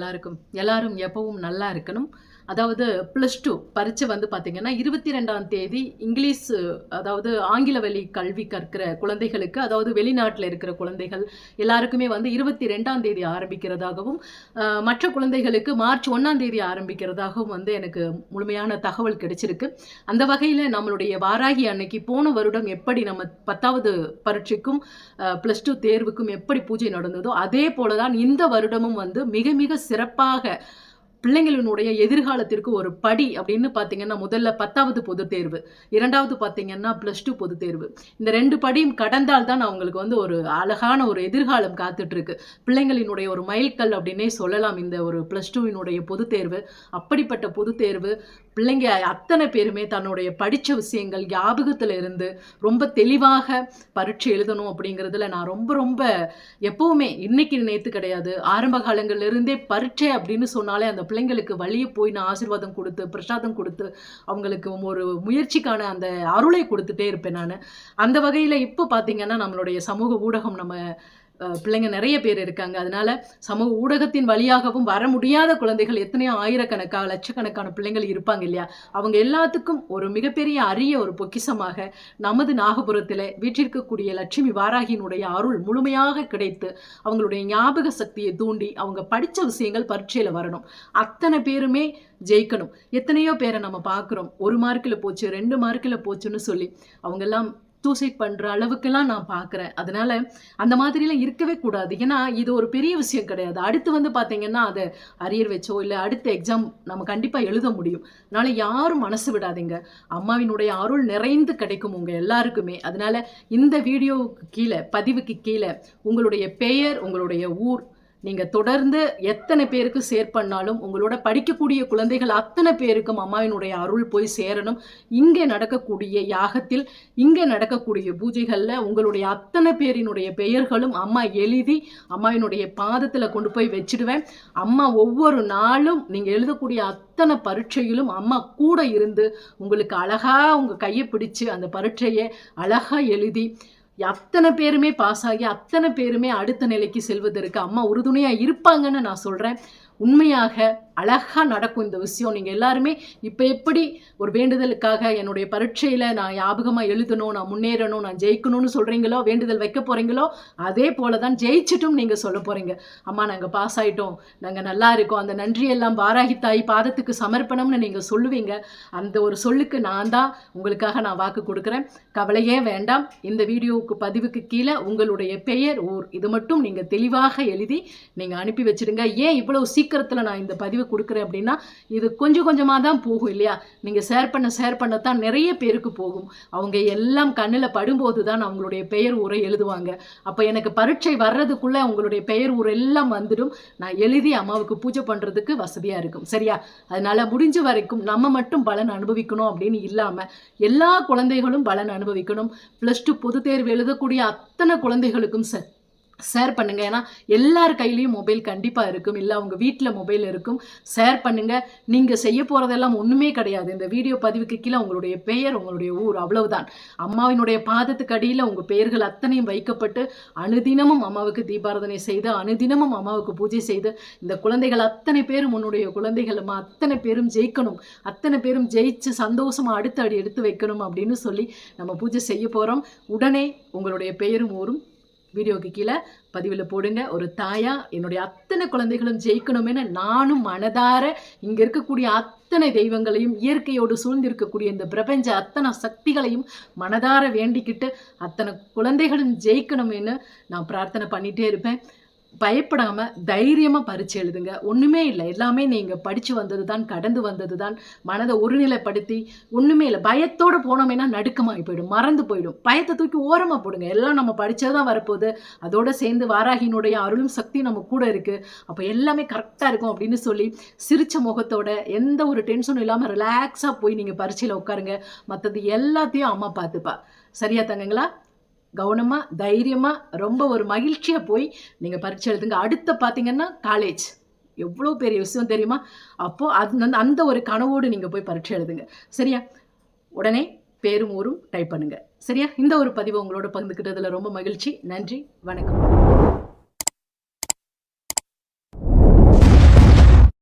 எல்லாருக்கும் எல்லாரும் எப்பவும் நல்லா இருக்கணும். அதாவது ப்ளஸ் டூ பரீட்சை வந்து பார்த்திங்கன்னா இருபத்தி ரெண்டாம் தேதி இங்கிலீஷ் அதாவது ஆங்கில வழி கல்வி கற்கிற குழந்தைகளுக்கு அதாவது வெளிநாட்டில் இருக்கிற குழந்தைகள் எல்லாருக்குமே வந்து இருபத்தி ரெண்டாம் தேதி ஆரம்பிக்கிறதாகவும் மற்ற குழந்தைகளுக்கு மார்ச் ஒன்றாம் தேதி ஆரம்பிக்கிறதாகவும் வந்து எனக்கு முழுமையான தகவல் கிடைச்சிருக்கு. அந்த வகையில் நம்மளுடைய வாராகி அன்னைக்கு போன வருடம் எப்படி நம்ம பத்தாவது பரீட்சைக்கும் ப்ளஸ் டூ தேர்வுக்கும் எப்படி பூஜை நடந்ததோ அதே போல தான் இந்த வருடமும் வந்து மிக மிக சிறப்பாக பிள்ளைங்களினுடைய எதிர்காலத்திற்கு ஒரு படி அப்படின்னு பார்த்தீங்கன்னா முதல்ல பத்தாவது பொதுத் தேர்வு இரண்டாவது பார்த்தீங்கன்னா ப்ளஸ் டூ பொதுத் தேர்வு. இந்த ரெண்டு படியும் கடந்தால் தான் அவங்களுக்கு வந்து ஒரு அழகான ஒரு எதிர்காலம் காத்துட்ருக்கு. பிள்ளைங்களினுடைய ஒரு மைல்கல் அப்படின்னே சொல்லலாம். இந்த ஒரு ப்ளஸ் டூவினுடைய பொதுத் தேர்வு அப்படிப்பட்ட பொதுத் தேர்வு பிள்ளைங்க அத்தனை பேருமே தன்னுடைய படித்த விஷயங்கள் ஞாபகத்தில் இருந்து ரொம்ப தெளிவாக பரீட்சை எழுதணும் அப்படிங்கிறதுல நான் ரொம்ப ரொம்ப எப்பவுமே இன்னைக்கு நினைத்து கிடையாது. ஆரம்ப காலங்கள்லேருந்தே பரீட்சை அப்படின்னு சொன்னாலே அந்த பிள்ளைங்களுக்கு வழியே போய் நான் ஆசீர்வாதம் கொடுத்து பிரசாதம் கொடுத்து அவங்களுக்கு ஒரு முயற்சிக்கான அந்த அருளை கொடுத்துட்டே இருப்பேன் நான். அந்த வகையில் இப்போ பார்த்தீங்கன்னா நம்மளுடைய சமூக ஊடகம் நம்ம பிள்ளைங்க நிறைய பேர் இருக்காங்க. அதனால சமூக ஊடகத்தின் வழியாகவும் வர முடியாத குழந்தைகள் எத்தனையோ ஆயிரக்கணக்காக லட்சக்கணக்கான பிள்ளைங்கள் இருப்பாங்க இல்லையா? அவங்க எல்லாத்துக்கும் ஒரு மிகப்பெரிய அரிய ஒரு பொக்கிஷமாக நமது நாகபுரத்தில் வீற்றிருக்கக்கூடிய லட்சுமி வாராகியினுடைய அருள் முழுமையாக கிடைத்து அவங்களுடைய ஞாபக சக்தியை தூண்டி அவங்க படித்த விஷயங்கள் பரீட்சையில் வரணும். அத்தனை பேருமே ஜெயிக்கணும். எத்தனையோ பேரை நம்ம பார்க்குறோம். ஒரு மார்க்கில் போச்சு ரெண்டு மார்க்கில் போச்சுன்னு சொல்லி அவங்கெல்லாம் சூசைட் பண்ணுற அளவுக்கெல்லாம் நான் பார்க்குறேன் அதனால அந்த மாதிரிலாம் இருக்கவே கூடாது. ஏன்னா இது ஒரு பெரிய விஷயம் கிடையாது. அடுத்து வந்து பார்த்திங்கன்னா அதை அரியர் வச்சோ இல்லை அடுத்த எக்ஸாம் நம்ம கண்டிப்பாக எழுத முடியும். அதனால யாரும் மனசு விடாதீங்க. அம்மாவினுடைய அருள் நிறைந்து கிடைக்கும் உங்கள் எல்லாருக்குமே. அதனால இந்த வீடியோ கீழே பதிவுக்கு கீழே உங்களுடைய பெயர் உங்களுடைய ஊர் நீங்கள் தொடர்ந்து எத்தனை பேருக்கு ஷேர் பண்ணாலும் உங்களோட படிக்கக்கூடிய குழந்தைகள் அத்தனை பேருக்கும் அம்மாவினுடைய அருள் போய் சேரணும். இங்கே நடக்கக்கூடிய யாகத்தில் இங்கே நடக்கக்கூடிய பூஜைகளில் உங்களுடைய அத்தனை பேரினுடைய பெயர்களும் அம்மா எழுதி அம்மாவினுடைய பாதத்தில் கொண்டு போய் வச்சிடுவேன். அம்மா ஒவ்வொரு நாளும் நீங்கள் எழுதக்கூடிய அத்தனை பரீட்சையிலும் அம்மா கூட இருந்து உங்களுக்கு அழகாக உங்கள் கையை பிடிச்சு அந்த பரீட்சையை அழகாக எழுதி அத்தனை பேருமே பாஸ் ஆகி அத்தனை பேருமே அடுத்த நிலைக்கு செல்வதற்கு அம்மா உறுதுணையாக இருப்பாங்கன்னு நான் சொல்கிறேன் உண்மையாக அழகாக நடக்கும் இந்த விஷயம். நீங்கள் எல்லாருமே இப்போ எப்படி ஒரு வேண்டுதலுக்காக என்னுடைய பரீட்சையில் நான் ஞாபகமாக எழுதணும் நான் முன்னேறணும் நான் ஜெயிக்கணும்னு சொல்கிறீங்களோ வேண்டுதல் வைக்க போகிறீங்களோ அதே போல தான் ஜெயிச்சிட்டும் நீங்கள் சொல்ல போகிறீங்க அம்மா நாங்கள் பாஸ் ஆகிட்டோம் நாங்கள் நல்லா இருக்கோம். அந்த நன்றியெல்லாம் வாராகி தாய் பாதத்துக்கு சமர்ப்பணம்னு நீங்கள் சொல்லுவீங்க. அந்த ஒரு சொல்லுக்கு நான் தான் உங்களுக்காக நான் வாக்கு கொடுக்குறேன். கவலையே வேண்டாம். இந்த வீடியோவுக்கு பதிவுக்கு கீழே உங்களுடைய பெயர் ஊர் இது மட்டும் நீங்கள் தெளிவாக எழுதி நீங்கள் அனுப்பி வச்சுடுங்க. ஏன் இவ்வளோ சீக்கிரம் சீக்கிரத்தில் நான் இந்த பதிவு கொடுக்குறேன் அப்படின்னா இது கொஞ்சம் கொஞ்சமாக தான் போகும் இல்லையா? நீங்கள் ஷேர் பண்ண ஷேர் பண்ணத்தான் நிறைய பேருக்கு போகும். அவங்க எல்லாம் கண்ணில் படும்போது தான் அவங்களுடைய பெயர் உரை எழுதுவாங்க. அப்போ எனக்கு பரீட்சை வர்றதுக்குள்ளே அவங்களுடைய பெயர் உரை எல்லாம் வந்துடும். நான் எழுதி அம்மாவுக்கு பூஜை பண்ணுறதுக்கு வசதியாக இருக்கும் சரியா? அதனால முடிஞ்ச வரைக்கும் நம்ம மட்டும் பலன் அனுபவிக்கணும் அப்படின்னு இல்லாமல் எல்லா குழந்தைகளும் பலன் அனுபவிக்கணும். ப்ளஸ் டூ பொது தேர்வு எழுதக்கூடிய அத்தனை குழந்தைகளுக்கும் சரி. ஷேர் பண்ணுங்கள் ஏன்னா எல்லார் கையிலையும் மொபைல் கண்டிப்பாக இருக்கும். இல்லை அவங்க வீட்டில் மொபைல் இருக்கும். ஷேர் பண்ணுங்கள் நீங்கள் செய்ய போகிறதெல்லாம் ஒன்றுமே கிடையாது. இந்த வீடியோ பதிவுக்கு கீழே உங்களுடைய பெயர் உங்களுடைய ஊர் அவ்வளவுதான். அம்மாவினுடைய பாதத்துக்கு அடியில் உங்கள் பெயர்கள் அத்தனையும் வைக்கப்பட்டு அனுதினமும் அம்மாவுக்கு தீபாரதனை செய்து அனுதினமும் அம்மாவுக்கு பூஜை செய்து இந்த குழந்தைகள் அத்தனை பேரும் உன்னுடைய குழந்தைகளும்? அத்தனை பேரும் ஜெயிக்கணும். அத்தனை பேரும் ஜெயிச்சு சந்தோஷமாக அடுத்த அடி எடுத்து வைக்கணும் அப்படின்னு சொல்லி நம்ம பூஜை செய்ய போகிறோம் உடனே உங்களுடைய பெயரும் ஊரும் வீடியோக்கு கீழே பதிவில் போடுங்க. ஒரு தாயா என்னுடைய அத்தனை குழந்தைகளும் ஜெயிக்கணுமென நானும் மனதார இங்கே இருக்கக்கூடிய அத்தனை தெய்வங்களையும் இயற்கையோடு சூழ்ந்திருக்கக்கூடிய இந்த பிரபஞ்ச அத்தனை சக்திகளையும் மனதார வேண்டிக்கிட்டு அத்தனை குழந்தைகளும் ஜெயிக்கணும்னு நான் பிரார்த்தனை பண்ணிகிட்டே இருப்பேன். பயப்படாம தைரியமா பரிச்சு எழுதுங்க. ஒண்ணுமே இல்லை. எல்லாமே நீங்க படிச்சு வந்தது தான் கடந்து வந்தது தான் மனதை ஒருநிலைப்படுத்தி ஒண்ணுமே இல்லை. பயத்தோட போனோமேனா நடுக்கமாகி போயிடும். மறந்து போயிடும். பயத்தை தூக்கி ஓரமா போடுங்க. எல்லாம் நம்ம படிச்சதான் வரப்போகுது. அதோட சேர்ந்து வாராகினுடைய அருளும் சக்தி நம்ம கூட இருக்கு. அப்போ எல்லாமே கரெக்டா இருக்கும் அப்படின்னு சொல்லி சிரிச்ச முகத்தோட எந்த ஒரு டென்ஷனும் இல்லாம ரிலாக்ஸா போய் நீங்க பரீட்சையில உட்காருங்க. மற்றது எல்லாத்தையும் அம்மா பார்த்துப்பா. சரியா தங்கங்களா? கவனமாக தைரியமாக ரொம்ப ஒரு மகிழ்ச்சியாக போய் நீங்கள் பரீட்சை எழுதுங்க. அடுத்த பார்த்தீங்கன்னா காலேஜ் எவ்வளோ பெரிய விஷயம் தெரியுமா? அப்போது அது அந்த- அந்த ஒரு கனவோடு நீங்கள் போய் பரீட்சை எழுதுங்க. சரியா? உடனே பேரும் ஊரும் டைப் பண்ணுங்கள் சரியா? இந்த ஒரு பதிவை உங்களோட பகிர்ந்துக்கிட்டதில் ரொம்ப மகிழ்ச்சி. நன்றி. வணக்கம்.